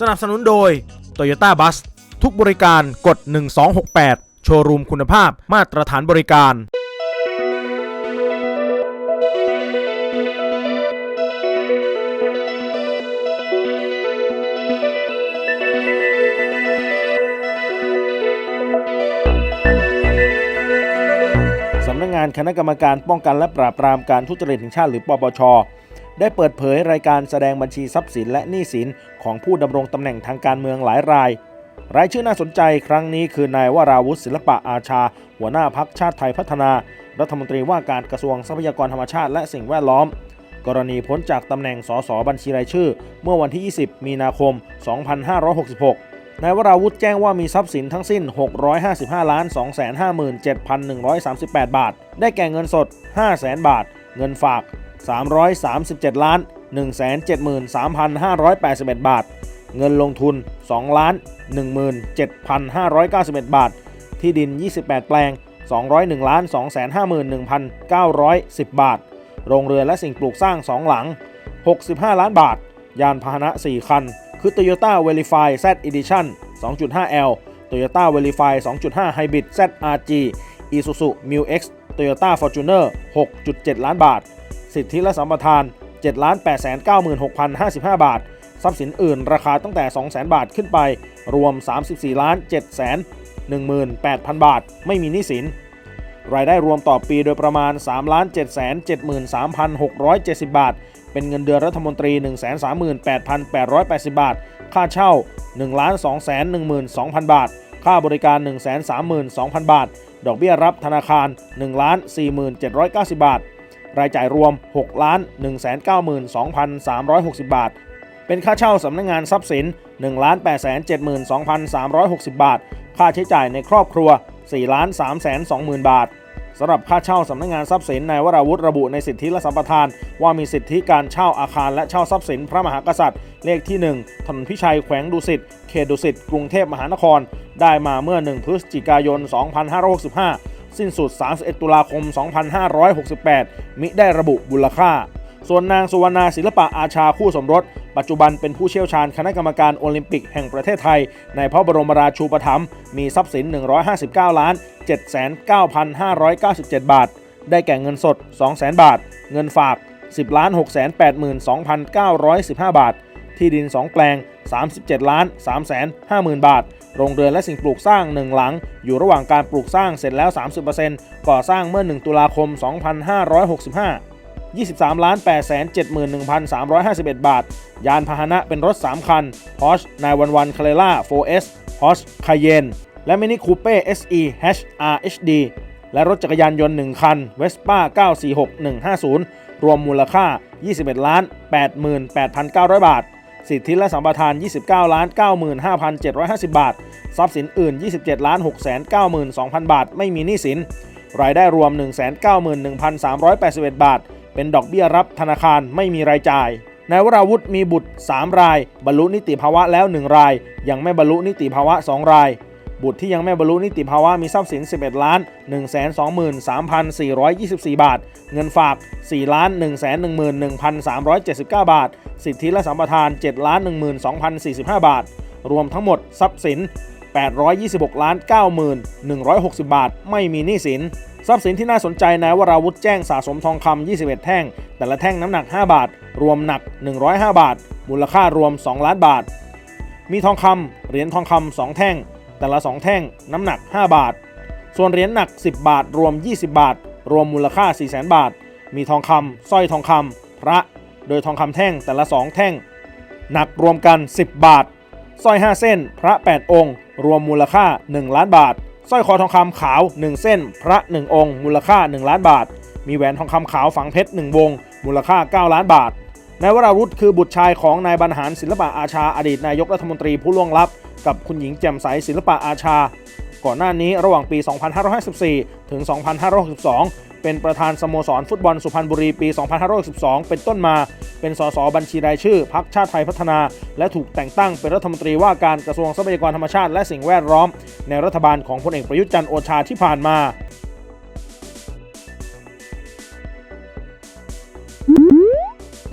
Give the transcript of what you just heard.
สนับสนุนโดย Toyota Bus ทุกบริการกด 1268 โชว์รูมคุณภาพมาตรฐานบริการ สำนักงานคณะกรรมการป้องกันและปราบปรามการทุจริตแห่งชาติหรือปปช ได้เปิดเผยรายการแสดงบัญชีทรัพย์สินและหนี้สินของผู้ดำรงตำแหน่งทางการเมืองหลายราย รายชื่อน่าสนใจครั้งนี้คือนายวราวุฒิศิลปะอาชา หัวหน้าพักชาติไทยพัฒนา รัฐมนตรีว่าการกระทรวงทรัพยากรธรรมชาติและสิ่งแวดล้อม กรณีพ้นจากตำแหน่งสสบัญชีรายชื่อ เมื่อวันที่ 20 มีนาคม 2566นายวราวุธแจ้งว่ามีทรัพย์สินทั้งสิ้น 655ล้าน257,138 บาท ได้แก่เงินสด 500,000 บาท เงินฝาก 337 ล้าน 173,581 บาท เงินลงทุน 2 ล้าน 17,591 บาท ที่ดิน 28 แปลง 201 ล้าน 251,910 บาท โรงเรือนและสิ่งปลูกสร้าง 2 หลัง 65 ล้านบาท ยานพาหนะ 4 คัน คือ Toyota Verify Z Edition 2.5L Toyota Verify 2.5 Hybrid ZRG Isuzu Mu X Toyota Fortuner 6.7 ล้านบาท สิทธิและสัมปทาน 7 896,055 บาท ทรัพย์สินอื่นราคาตั้งแต่ 200,000 บาทขึ้นไป รวม 34ล้าน7 18,000 บาท ไม่มีหนี้สิน รายได้รวมต่อปีโดยประมาณ 3 7 7 3 6 7 0 บาท เป็นเงินเดือนรัฐมนตรี 138,880 บาท ค่าเช่า 1 2 1 2 0 0 0บาท ค่าบริการ 132,000 บาท ดอกเบี้ยรับธนาคาร 1 4790 บาท รายจ่ายรวม 6 192,360 บาท เป็นค่าเช่าสำนักงงานทรัพย์สิน 1 872,360 บาท ค่าใช้จ่ายในครอบครัว 4 3 2 0 0 0 0 บาทสำหรับค่าเช่าสำนักงานทรัพย์สินนายวราวุธระบุในสิทธิและสัมปทาน ว่ามีสิทธิการเช่าอาคารและเช่าทรัพย์สินพระมหากษัตริย์ เลขที่ 1 ถนนพิชัยแขวงดุสิตเขตดุสิตกรุงเทพมหานคร ได้มาเมื่อ 1 พฤศจิกายน 2565 สิ้นสุด 31 ตุลาคม 2568 มิได้ระบุมูลค่า ส่วนนางสุวรรณาศิลปะอาชาคู่สมรส ปัจจุบันเป็นผู้เชี่ยวชาญคณะกรรมการโอลิมปิกแห่งประเทศไทย ในพระบรมราชูปถัมภ์มีทรัพย์สิน 159ล้าน79,597 บาท ได้แก่เงินสด 200,000 บาท เงินฝาก 10ล้าน682,915 บาท ที่ดิน 2 แปลง 37ล้าน350,000 บาท โรงเรือนและสิ่งปลูกสร้าง 1 หลัง อยู่ระหว่างการปลูกสร้างเสร็จแล้ว 30%ก่อสร้างเมื่อ 1 ตุลาคม 2565 23ล้าน8 7 1 3 5 1 บาท ยานพาหนะเป็นรถ 3 คัน Porsche 911 Carrera 4S Porsche Cayenne และ Mini Coupe SE HR HD และรถจักรยานยนต์ 1 คัน Vespa 946 150 รวมมูลค่า 21ล้าน88,900 บาท สิทธิและสัมปทาน 29ล้าน95,750 บาท ทรัพย์สินอื่น 27ล้าน692,000 บาท ไม่มีหนี้สิน รายได้รวม 191,381 บาท เป็นดอกเบี้ยรับธนาคารไม่มีรายจ่ายนายวราวุฒิมีบุตร 3 ราย บรรลุนิติภาวะแล้ว 1 ราย ยังไม่บรรลุนิติภาวะ 2 ราย บุตรที่ยังไม่บรรลุนิติภาวะมีทรัพย์สิน 11 ล้าน 123,424 บาท เงินฝาก 4 ล้าน 111,379 บาท สิทธิและสัมปทาน 7 ล้าน 12,045 บาท รวมทั้งหมดทรัพย์สิน 826 ล้าน 9,160 บาท ไม่มีหนี้สินทรัพย์สินที่น่าสนใจนายวราวุธแจ้งสะสมทองคำ 21 แท่ง แต่ละแท่งน้ำหนัก 5 บาท รวมหนัก 105 บาท มูลค่ารวม 2 ล้านบาท มีทองคำเหรียญทองคำ 2 แท่ง แต่ละ 2 แท่งน้ำหนัก 5 บาท ส่วนเหรียญหนัก 10 บาท รวม 20 บาท รวมมูลค่า 400,000 บาท มีทองคำสร้อยทองคำพระ โดยทองคำแท่งแต่ละ 2 แท่ง หนักรวมกัน 10 บาทสร้อย 5 เส้น พระ 8 องค์ รวมมูลค่า 1 ล้านบาทสร้อยคอทองคำขาว 1 เส้น พระ 1 องค์ มูลค่า 1 ล้านบาท มีแหวนทองคำขาวฝังเพชร 1 วง มูลค่า 9 ล้านบาท นายวราวุธคือบุตรชายของนายบรรหารศิลปะอาชาอดีตนายกรัฐมนตรีผู้ล่วงลับ กับคุณหญิงแจ่มใสศิลปะอาชา ก่อนหน้านี้ระหว่างปี 2554 ถึง 2562 เป็นประธานสโมสรฟุตบอลสุพรรณบุรีปี 2562 เป็นต้นมา เป็นสสบัญชีรายชื่อพักชาติไทยพัฒนา และถูกแต่งตั้งเป็นรัฐมนตรีว่าการกระทรวงทรัพยากรธรรมชาติ และสิ่งแวดล้อม ในรัฐบาลของพลเอกประยุทธ์จันทร์โอชาที่ผ่านมา